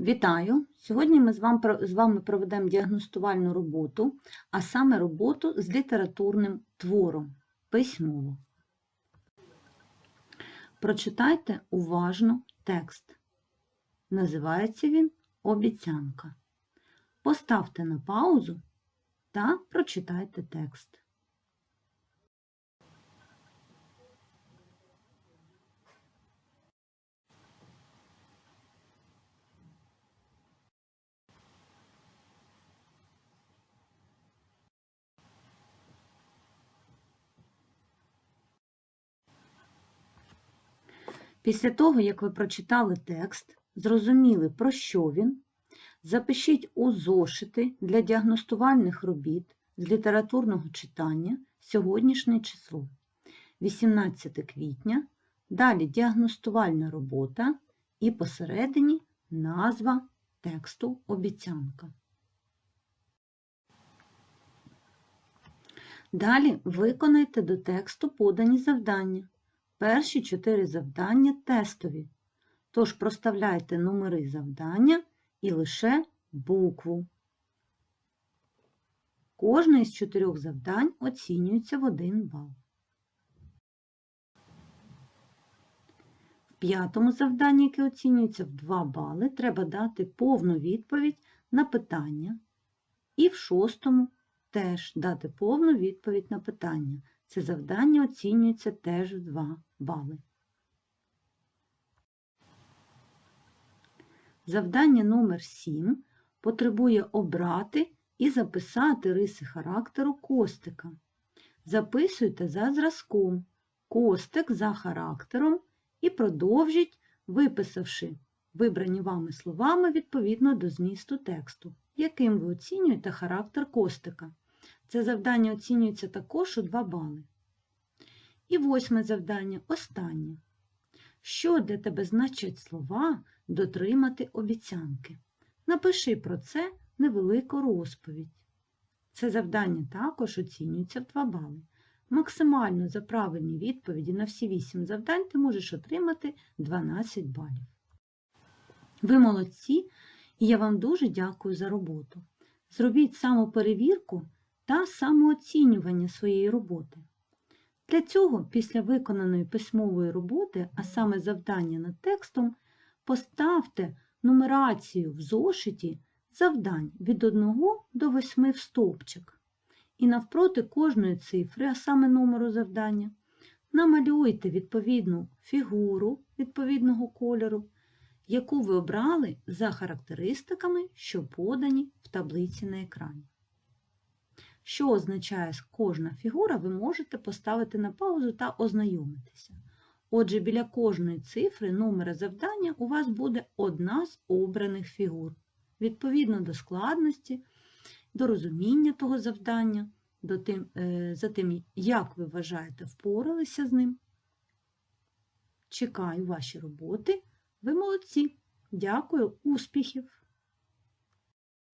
Вітаю! Сьогодні ми з вами, проведемо діагностувальну роботу, а саме роботу з літературним твором письмово. Прочитайте уважно текст. Називається він Обіцянка. Поставте на паузу та прочитайте текст. Після того, як ви прочитали текст, зрозуміли, про що він, запишіть у зошити для діагностувальних робіт з літературного читання сьогоднішнє число 18 квітня, далі діагностувальна робота і посередині назва тексту обіцянка. Далі виконайте до тексту подані завдання. Перші чотири завдання тестові, тож проставляйте номери завдання і лише букву. Кожне із чотирьох завдань оцінюється в 1 бал. В п'ятому завданні, яке оцінюється в 2 бали, треба дати повну відповідь на питання. І в шостому теж дати повну відповідь на питання. Це завдання оцінюється теж в 2 бали. Завдання номер 7 потребує обрати і записати риси характеру костика. Записуйте за зразком костик за характером і продовжіть, виписавши вибрані вами словами відповідно до змісту тексту, яким ви оцінюєте характер костика. Це завдання оцінюється також у 2 бали. І восьме завдання останнє. Що для тебе значать слова дотримати обіцянки? Напиши про це невелику розповідь. Це завдання також оцінюється в 2 бали. Максимально за правильні відповіді на всі 8 завдань ти можеш отримати 12 балів. Ви молодці, і я вам дуже дякую за роботу. Зробіть самоперевірку та самооцінювання своєї роботи. Для цього, після виконаної письмової роботи, а саме завдання над текстом, поставте нумерацію в зошиті завдань від 1 до 8 в стовпчик. І навпроти кожної цифри, а саме номеру завдання, намалюйте відповідну фігуру відповідного кольору, яку ви обрали за характеристиками, що подані в таблиці на екрані. Що означає кожна фігура, ви можете поставити на паузу та ознайомитися. Отже, біля кожної цифри номера завдання у вас буде одна з обраних фігур. Відповідно до складності, до розуміння того завдання, до тим, е, за тим, як ви вважаєте, впоралися з ним. Чекаю ваші роботи. Ви молодці. Дякую, успіхів!